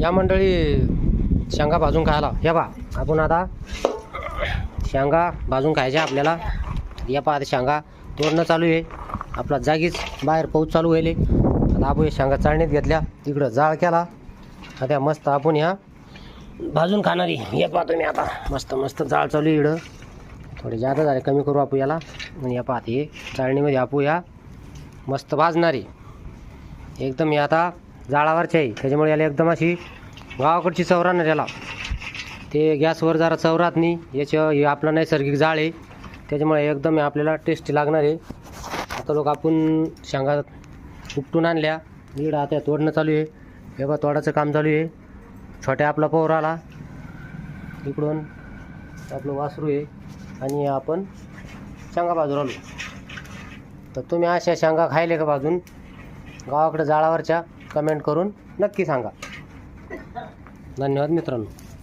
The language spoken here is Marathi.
या मंडळी शेंगा भाजून खायला. हे बा आपण आता शेंगा भाजून खायच्या आपल्याला. या पा आता शेंगा तोडणं चालू आहे. आपला जागीच बाहेर पाऊस चालू व्हायले आता आपण शेंगा चाळणीत घेतल्या. तिकडं जाळ केला. आता मस्त आपण ह्या भाजून खाणारी हे पाहतो तुम्ही आता. मस्त मस्त जाळ चालू आहे इकडं. थोडे जादा झाले कमी करू आपण याला. आणि या पाहते चाळणीमध्ये आपू या मस्त भाजणारी एकदम हे आता जाळावरची आहे. त्याच्यामुळे याला एकदम अशी गावाकडची चौरा ना याला ते गॅसवर जरा चव राहत नाही. याच्या हे आपलं नैसर्गिक जाळ आहे. त्याच्यामुळे एकदम आपल्याला टेस्टी लागणार आहे. आता लोक आपण शेंगा उपटून आणल्या. दीड आता तोडणं चालू आहे. हे बघा तोडाचं काम चालू आहे. छोट्या आपला पोहर आला. इकडून आपलं वासरू आहे. आणि आपण शेंगा बाजूला आलो. तर तुम्ही अशा शेंगा खायले का बाजून? गावाकडे जाळावरच्या. कमेंट करून नक्की सांगा. धन्यवाद मित्रांनो.